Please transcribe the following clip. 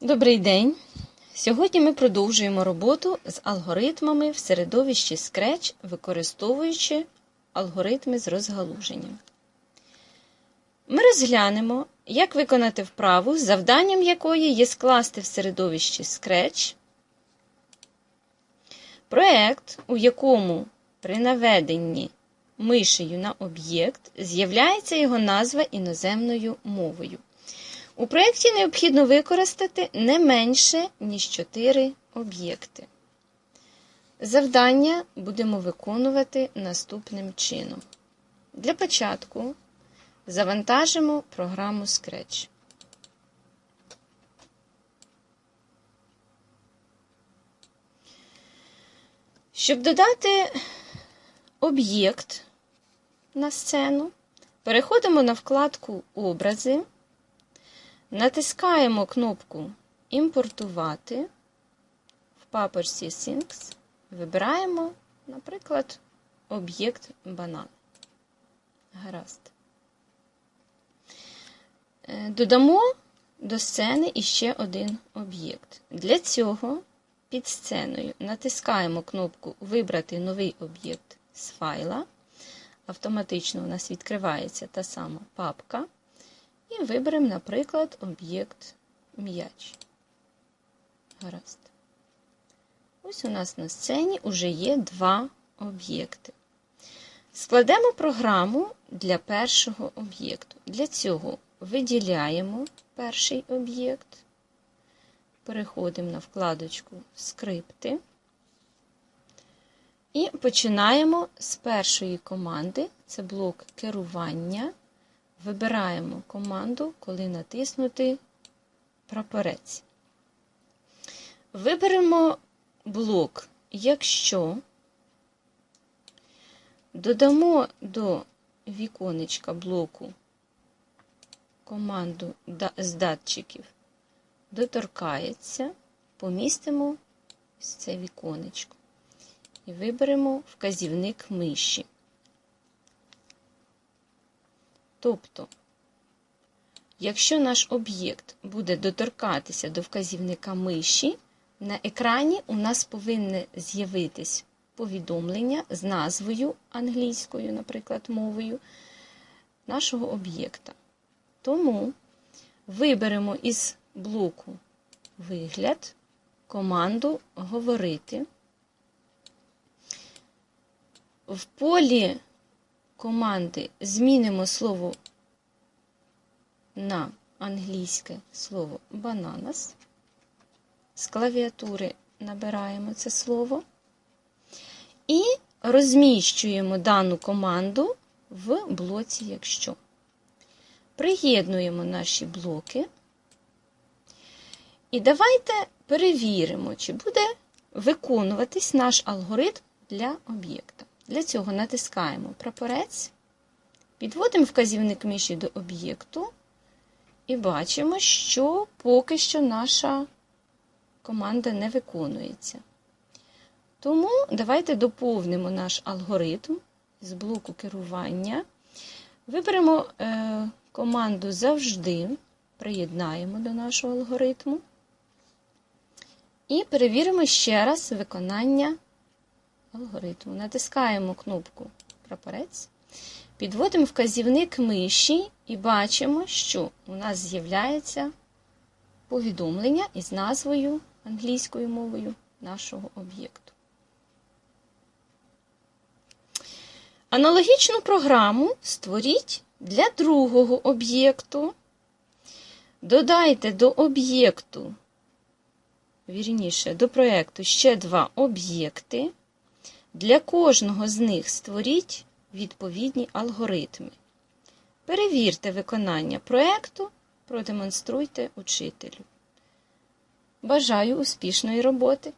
Добрий день! Сьогодні ми продовжуємо роботу з алгоритмами в середовищі Scratch, використовуючи алгоритми з розгалуженням. Ми розглянемо, як виконати вправу, завданням якої є скласти в середовищі Scratch проект, у якому при наведенні мишею на об'єкт з'являється його назва іноземною мовою. У проєкті необхідно використати не менше, ніж 4 об'єкти. Завдання будемо виконувати наступним чином. Для початку завантажимо програму Scratch. Щоб додати об'єкт на сцену, переходимо на вкладку Образи. Натискаємо кнопку Імпортувати в папочці Things. Вибираємо, наприклад, об'єкт банан. Гаразд. Додамо до сцени іще один об'єкт. Для цього під сценою натискаємо кнопку Вибрати новий об'єкт з файла. Автоматично у нас відкривається та сама папка. І виберемо, наприклад, об'єкт м'яч. Гаразд. Ось у нас на сцені вже є два об'єкти. Складемо програму для першого об'єкту. Для цього виділяємо перший об'єкт, переходимо на вкладочку Скрипти. І починаємо з першої команди, це блок керування. Вибираємо команду, коли натиснути прапорець. Виберемо блок, якщо додамо до віконечка блоку команду з датчиків, доторкається, помістимо ось це віконечко і виберемо вказівник миші. Тобто, якщо наш об'єкт буде доторкатися до вказівника миші, на екрані у нас повинне з'явитись повідомлення з назвою англійською, наприклад, мовою нашого об'єкта. Тому виберемо із блоку Вигляд команду Говорити. В полі команди змінимо слово на англійське слово bananas. З клавіатури набираємо це слово і розміщуємо дану команду в блоці Якщо. Приєднуємо наші блоки. І давайте перевіримо, чи буде виконуватись наш алгоритм для об'єкта. Для цього натискаємо прапорець, підводимо вказівник миші до об'єкту і бачимо, що поки що наша команда не виконується. Тому давайте доповнимо наш алгоритм з блоку керування. Виберемо е, команду завжди, приєднаємо до нашого алгоритму. І перевіримо ще раз виконання алгоритму. Натискаємо кнопку Прапорець, підводимо вказівник миші і бачимо, що у нас з'являється повідомлення із назвою англійською мовою нашого об'єкту. Аналогічну програму створіть для другого об'єкту. Додайте до об'єкту, вірніше, до проєкту ще два об'єкти. Для кожного з них створіть відповідні алгоритми. Перевірте виконання проєкту, продемонструйте учителю. Бажаю успішної роботи!